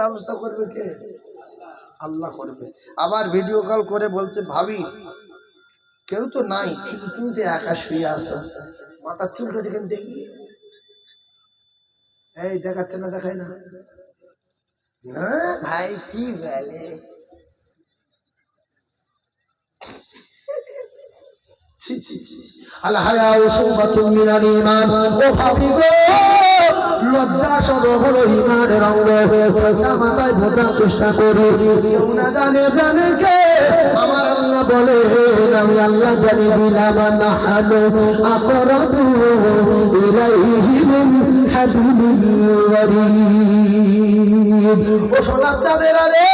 ব্যবস্থা করবে কে? আল্লাহ করবে। আবার ভিডিও কল করে বলছে, ভাবি, কেউ তো নাই, শুধু তুমি তো একা শুয়ে আছো। মাথার চুল কেটে দেখি? এই, দেখাচ্ছে না, দেখাই না। হ্যাঁ ভাই, কি বলে? ছি ছি ছি আল হায়াউ শুবাতুম ও ভাবি গো! লজ্জা সদ হলো ইমানের অঙ্গ মাথায় বোঝার চেষ্টা করি। জানে জানে কে? আমার আল্লাহ বলে, আমি আল্লাহ জানি বিলাম নাহানু আকরাবু ও সোনার চাঁদের আরে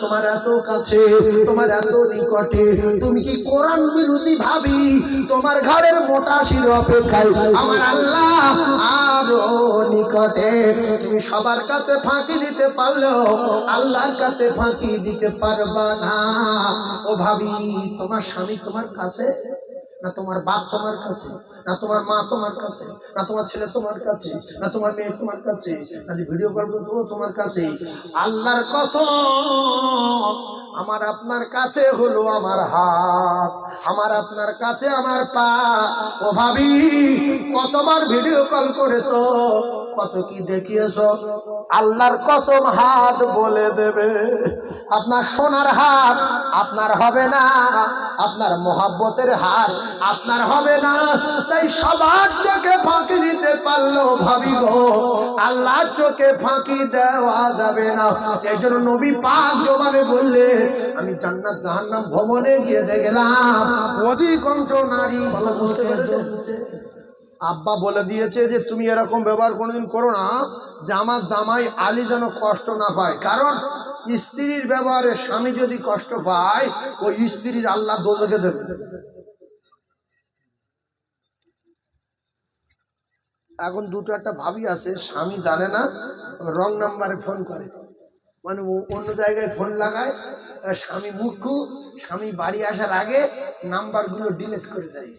তোমার এত কাছে, তোমার এত নিকটে, তুমি কি কোরআন বিরোধী ভাবি? তোমার ঘরের মোটা শির অপেক্ষায় আমার আল্লাহ আরও নিকটে। তুমি সবার কাছে ফাঁকি দিতে পারলেও আল্লাহর কাছে ফাঁকি দিতে পারবা না। ও ভাবি, তোমার স্বামী তোমার কাছে না তোমার বাপ তোমার কাছে, না তোমার মা তোমার কাছে, না তোমার ছেলে তোমার কাছে, না তোমার মেয়ে তোমার কাছে, না যে ভিডিও কল করব তোমার কাছে। আল্লাহর কসম, আমার আপনার কাছে হলো আমার হাত, আমার আপনার কাছে আমার পা। ও ভাবি, কতবার ভিডিও কল করেছ? কত কি দেখিয়েছো? আল্লাহর কসম হাত বলে দেবে। আপনার সোনার হাত আপনার হবে না, আপনার মোহাব্বতের হাত আপনার হবে না। তাই সবার চোখে ফাঁকি দিতে পারল ভাবি গো। আল্লাহর চোখে ফাঁকি দেওয়া যাবে না। এই জন্য নবী পাক জবানে বললে, আমি জান্নাত জাহান্নাম ভ্রমণে গিয়ে দেখলাম, অধিকাংশ নারী ভালো বুঝতে পেরেছে আব্বা বলে দিয়েছে যে, তুমি এরকম ব্যবহার কোনোদিন করো না। যে আমার জামাই আলী যেন কষ্ট না পায়। কারণ স্ত্রীর ব্যবহারে স্বামী যদি কষ্ট পায় ওই স্ত্রীর আল্লাহ দোজকে দেবে। এখন দুটো একটা ভাবি আছে, স্বামী জানে না, রং নাম্বারে ফোন করে। মানে অন্য জায়গায় ফোন লাগায় স্বামী মুখ্য স্বামী বাড়ি আসার আগে নাম্বারগুলো ডিলিট করে দেয়।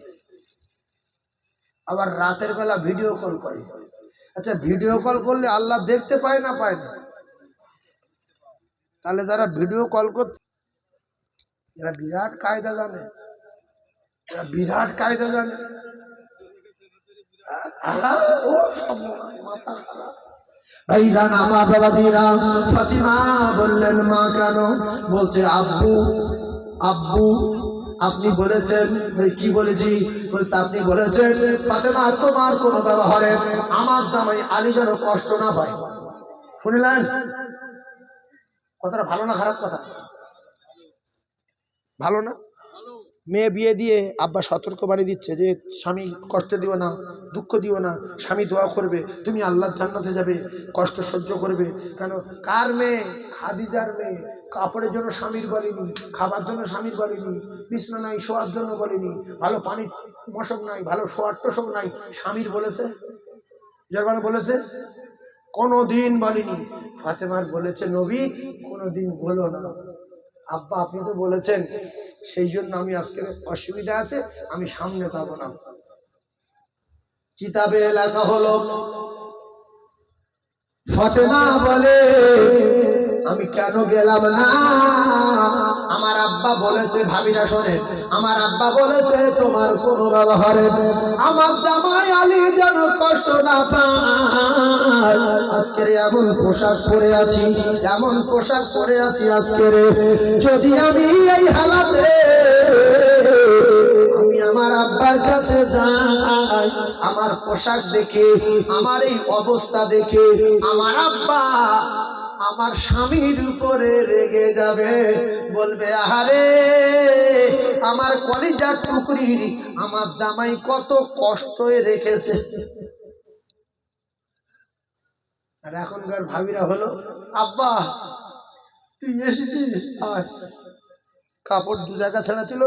আবার রাতের বেলা ভিডিও কল করে। আচ্ছা ভিডিও কল করলে আল্লাহ দেখতে পায় না পায় না? তাহলে যারা ভিডিও কল করছে এরা বিরাট কায়দা জানে এরা বিরাট কায়দা জানে আমার বললেন, মা কেন? বলছে, আব্বু আব্বু আপনি বলেছেন কি বলেছি? বলতে আপনি বলেছেন তাতে মার তোমার কোনো ব্যবহারে আমার জামাই আলী যেন কষ্ট না পায়। শুনিলেন? কথাটা ভালো না খারাপ কথা? ভালো না? মেয়ে বিয়ে দিয়ে আব্বা সতর্ক বাণী দিচ্ছে যে, স্বামী কষ্ট দিও না, দুঃখ দিও না, স্বামী দোয়া করবে, তুমি আল্লাহর জান্নাতে যাবে, কষ্ট সহ্য করবে। কেন? কার মেয়ে? খাদিজার মেয়ে। কাপড়ের জন্য স্বামীর বলেনি, খাবার জন্য স্বামীর বলেনি, বিছনা নাই, শোয়ার জন্য বলেনি, ভালো পানির মশক নাই, ভালো শোয়ার টোশক নাই, স্বামীর বলেছে? জরবান বলেছে? কোনো দিন বলেনি। ফাতেমার বলেছে, নবী কোনো দিন বলো না। আব্বা, আপনি তো বলেছেন সেই জন্য আমি আজকে অসুবিধা আছে, আমি সামনে যাব না। কিতাবে এলাকা হলো, ফতেমা বলে আমি কেন গেলাম না? আমার আব্বা বলেছে ভাবিরা শোনে আমার আব্বা বলেছে, তোমার কোন ব্যবহারে আমার জামাই আলী যেন কষ্ট না আজকের এমন পোশাক পরে আছি, এমন পোশাক পরে আছি আজকের। যদি আমি এই হালাতে, আমি আমার আব্বার কাছে যাই, আমার পোশাক দেখে, আমার এই অবস্থা দেখে, আমার আব্বা আমার স্বামীর উপরে রেগে যাবে। বলবে, আহারে, আমার কলিজার টুকরি আমার জামাই কত কষ্ট রেখেছে। আর এখনকার ভাবিরা হলো, আব্বা, তুই এসেছিস? আর কাপড় দু জায়গা ছেঁড়া ছিল,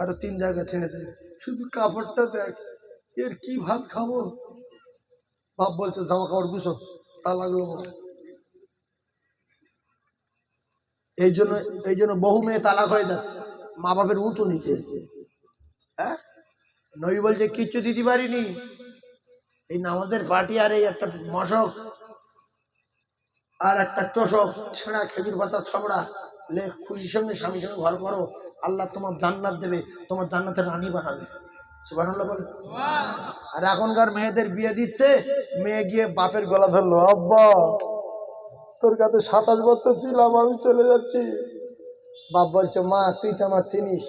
আর তিন জায়গা ছেড়ে দেবে শুধু কাপড়টা দেখ, এর কি ভাত খাব? বাপ বলছে, জামা কাপড় গুছো, তা লাগল বলে। এই জন্য এই জন্য বহু মেয়ে তালাক হয়ে যাচ্ছে মা বাপের উঁতো নিতে হ্যাঁ? নবী বলছে কিচ্ছু দিতে পারিনি। এই নামাজের পার্টি আর এই একটা মশক আর একটা তোষক ছেঁড়া খেজুর পাতা ছবড়া লে খুশির সঙ্গে স্বামীর সঙ্গে ঘর করো। আল্লাহ তোমার জান্নাত দেবে তোমার জান্নাতের রানী বানাবে। সুবহানাল্লাহ বলে আর এখনকার মেয়েদের বিয়ে দিচ্ছে মেয়ে গিয়ে বাপের গলা ধরলো আব্বা। তোর কাছে সাতাশ বছর ছিলাম, আমি চলে যাচ্ছি। বাপ বলছে, মা, তুই তো আমার চিনিস।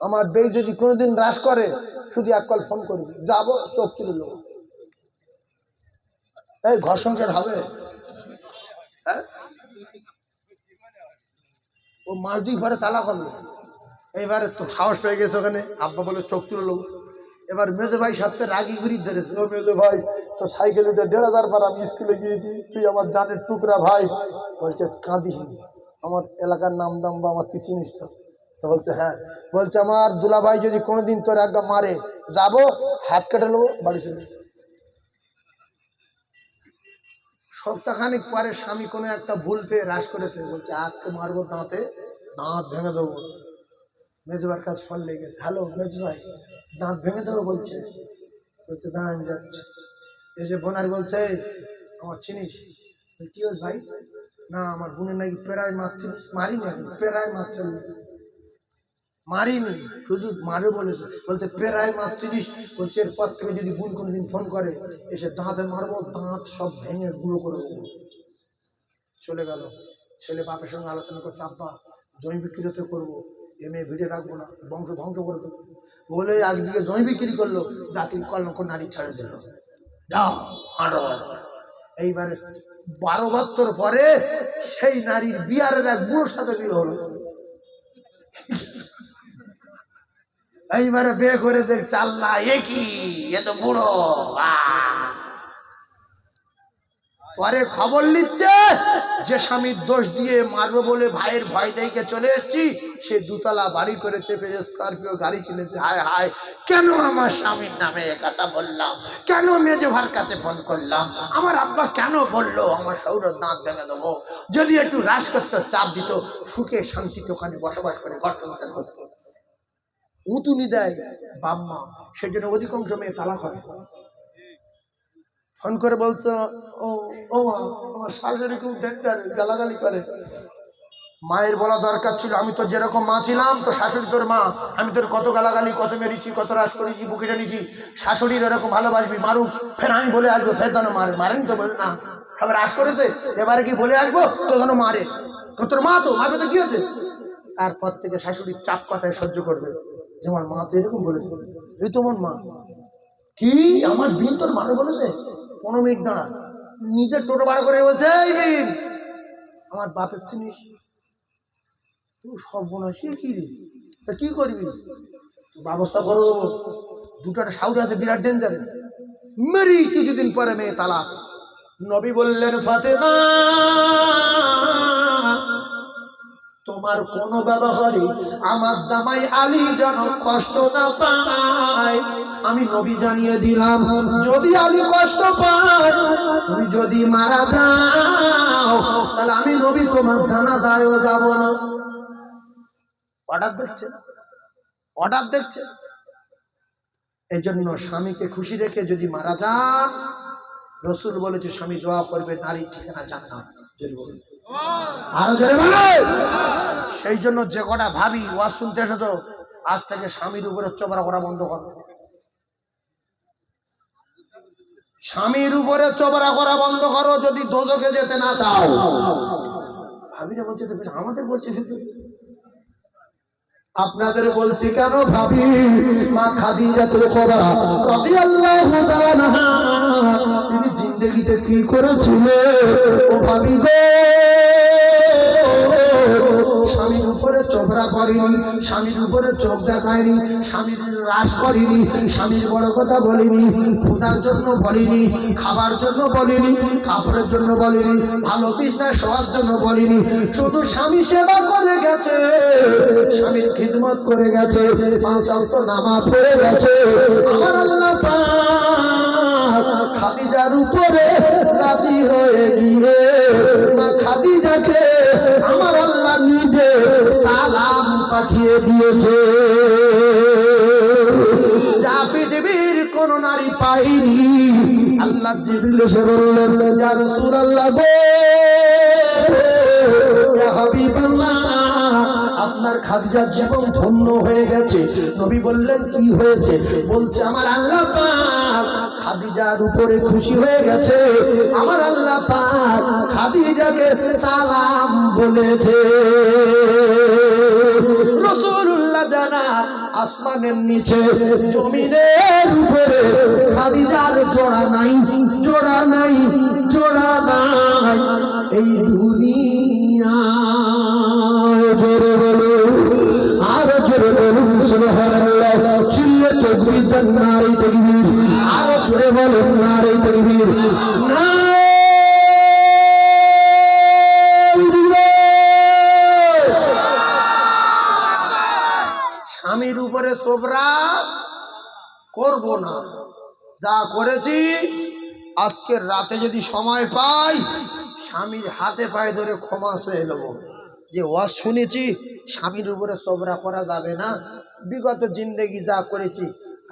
আমার বেই যদি কোনোদিন হ্রাস করে, শুধু এক কল ফোন করবি। যাব, চোখ তুলে নেব। এই ঘর সংসার হবে? হ্যাঁ? ও মাস দুই ঘরে তালা হবে। এইবারে তো সাহস পেয়ে গেছে ওখানে। আব্বা বলে, চোখ তুলে নেব। এবার মেজো ভাই সবচেয়ে রাগি ঘুরি ধরেছে। ও মেজো ভাই, তো সাইকেল উঠে দেড় হাজার বার আমি স্কুলে গিয়েছি, তুই আমার জানের টুকরা ভাই। বলছে, কাঁদিস। আমার এলাকার নাম দাম বা আমার তুই চিনিস তো বলছে হ্যাঁ। বলছে, আমার দুলা ভাই যদি কোনোদিন তোর একদম মারে, যাব, হাত কেটে নেব, বাড়ি চলে। সপ্তাহখানিক পরে স্বামী কোনো একটা ভুল পেয়ে হ্রাস করেছে। বলছে, আজকে মারবো দাঁতে, দাঁত ভেঙে দেবো। মেজবার কাজ ফল লেগে গেছে হ্যালো মেজ ভাই দাঁত ভেঙে দেবো বলছে। বলছে দাঁড়া আমি যাচ্ছি। এসে বোনার বলছে, আমার চিনিস? কি হল ভাই? না, আমার বোনের নাকি প্রায় মারছে, মারিনি এখন প্রায় মারছে মারিনি, শুধু মারে বলেছে। বলছে প্রায় মারছিলিস? বলছে, এরপর থেকে যদি বোন কোনোদিন ফোন করে, এসে দাঁতে মারবো, দাঁত সব ভেঙে গুঁড়ো করে দেবো। চলে গেল। ছেলে বাপের সঙ্গে আলোচনা করছে, আব্বা, জমি বিক্রি হতে করব। এ মেয়ে ভিড়ে রাখব না, বংশ ধ্বংস করে দেবো। বলে একদিকে জমি বিক্রি করল জাতির কলঙ্ক নারী ছাড়ে দিল। এইবারে বারো বছর পরে সেই নারীর বিয়ারের এক বুড়োর সাথে বিয়ে হলো। এইবারে বিয়ে করে দেখছে, আল্লাহ, এ কি? এ তো বুড়ো পরে খবর নিচ্ছে, যে স্বামীর দোষ দিয়ে মারবো বলে ভাইয়ের ভয় দেখে চলে এসেছি সে দুতলা বাড়ি করে চেপে স্করপিও গাড়ি কিনেছে। হায় হায়, কেন আমার স্বামীর নামে এ কথা বললাম? কেন মেজে ভার কাছে ফোন করলাম? আমার আব্বা কেন বলল? আমার সৌর দাঁত ভেঙে দেবো। যদি একটু হ্রাস করতে, চাপ দিত, সুখে শান্তিতে ওখানে বসবাস করে, ঘর সংসার করতো। উতুনি দেয় বাম্মা সেই জন্য অধিকাংশ মেয়ে তালাক হয়। ফোন করে বলছো ও ও আমার শাশুড়ি খুব ডেঞ্জার গালাগালি করে। মায়ের বলা দরকার ছিল, আমি তো যেরকম মা ছিলাম, তো শাশুড়ি তোর মা। আমি তোর কত গালাগালি, কত মেরেছি, কত রাস করেছি, বুকে টেনেছি। শাশুড়ির এরকম ভালোবাসবি, মারুক, ফের আমি বলে আসব, ফের যেন মারে, মারেন তো বলে না। সব রাস করেছে, এবারে কি বলে আসব, তো যেন মারে। তোর মা তো, মারবে তো কি হচ্ছে? তারপর থেকে শাশুড়ির চাপ কথায় সহ্য করবে। যে আমার মা তো এরকম বলেছে। এই তোমার মা। কি? আমার বিন তোর মানে বলেছে? পনেরো মিনিট দাঁড়া। নিজের টোটো ভাড়া করে বলছে, এই আমার বাপের চিনিস? তুই সব বোনা সে কি রে? তা কি করবি? ব্যবস্থা করে দেবো। দুটো একটা সাউরি আছে, বিরাট ডেঞ্জারে মেরি কিছুদিন পরে মেয়ে তালা নবী বললেন ফাতে তোমার কোন ব্যবহারে আমার জামাই আলী যেন কষ্ট না পায়। আমি নবী জানিয়ে দিলাম, যদি আলী কষ্ট পায়, তুমি যদি মারা যাও, তাহলে আমি নবী তোমার জানা যায়ও যাব না। অর্ডার দেখছে অর্ডার দেখছে এই জন্য স্বামীকে খুশি রেখে যদি মারা যান, রসুল বলেছে স্বামী দোয়া করবে, নারীর ঠিকানা জোরে বলে সেই জন্য যে কটা ভাবি, ওয়াজ শুনতে এসো তো আজ থেকে স্বামীর উপরে চোপড়া করা বন্ধ করো। স্বামীর উপরে চোপড়া করা বন্ধ করো, যদি দোজকে যেতে না চাও। ভাবিরা বলছে আমাদের বলছে শুধু আপনাদের বলছি, কেন ভাবি? মা খাদিজা তো করা তিনি জিন্দগিতে কি করেছিলেন ও ভাবি গো চোখরা করেনি, স্বামীর উপরে চোখ দেখায়নি স্বামীর রাস করেনি, স্বামীর বড় কথা বলিনি ক্ষুদার জন্য বলিনি, খাবার জন্য বলিনি, কাপড়ের জন্য বলিনি, ভালো বিজনেস হওয়ার জন্য বলিনি, শুধু স্বামী সেবা করে গেছে, স্বামীর খিদমত করে গেছে, পাঁচ নামাজ পড়ে গেছে আল্লাহ খাদিজার উপরে রাজি হয়ে গিয়ে, মা খাদিজাকে আমার আল্লাহ নিজে সালাম পাঠিয়ে দিয়েছে। আপনার খাদিজার জীবন ধন্য হয়ে গেছে। নবী বললেন, কি হয়েছে? বলছে, আমার আল্লাহ খাদিজার উপরে খুশি হয়ে গেছে। আমার আল্লাহ পাক খাদিজাকে সালাম বলেছে। রসুল্লাহ জানা আসমানের নিচে, জমিনের উপরে খাদিজার জোড়া নাই জোড়া নাই জোড়া নাই। এই দুনিয়া জোরে বলো আর জোরে বলুন, সুবহানাল্লাহ, চিল্লে তকবীর দেন নারে তকবীর জোরে বলুন স্বামীর উপরে সোবরা করব না। যা করেছি, আজকের রাতে যদি সময় পাই, স্বামীর হাতে পায়ে ধরে ক্ষমা চেয়ে নেব। যে ওয়াজ শুনেছি, স্বামীর উপরে সোবরা করা যাবে না। বিগত জিন্দেগি যা করেছি,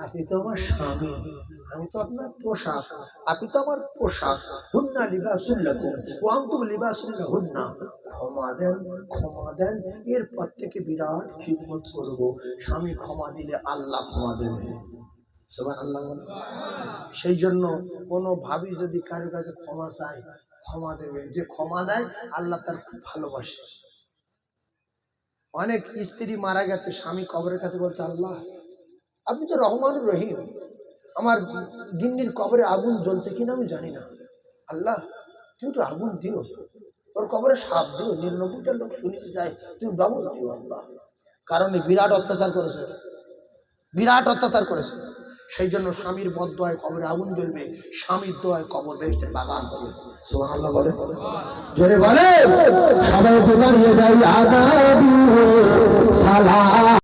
আপনি তো আমার স্বামী। আমি তো আপনার পোশাক, আপনি তো আমার পোশাক। হুন্না লিবাসুল্লাহ ওয়ান্তুম লিবাসুল্লাহ হুন্না ক্ষমা দেন ক্ষমা দেন, এরপর থেকে বিরাট খিদমত করব। স্বামী ক্ষমা দিলে আল্লাহ ক্ষমা দেবে। সবাই আল্লাহ সেই জন্য কোনো ভাবি যদি কারোর কাছে ক্ষমা চায়, ক্ষমা দেবে। যে ক্ষমা দেয়, আল্লাহ তার খুব ভালোবাসে। অনেক স্ত্রী মারা গেছে, স্বামী কবরের কাছে বলছে, আল্লাহ, আপনি তো রহমান রহিম। আমার গিন্নির কবরে আগুন জ্বলছে কিনা আমি জানি না। আল্লাহ, তুমি তো আগুন দিও। ওর কবরে সাপ দিও নিরানব্বইটা লোক শুনেছি যায়, তুমি দমন দিও আল্লাহ। কারণ বিরাট অত্যাচার করেছে। বিরাট অত্যাচার করেছে। সেই জন্য স্বামীর বদয় কবরে আগুন জ্বলবে, স্বামীর দোয়ায় কবর বেহেস্টের বাগান হবে। সুবহানাল্লাহ বলে সবাই যাই সালাম।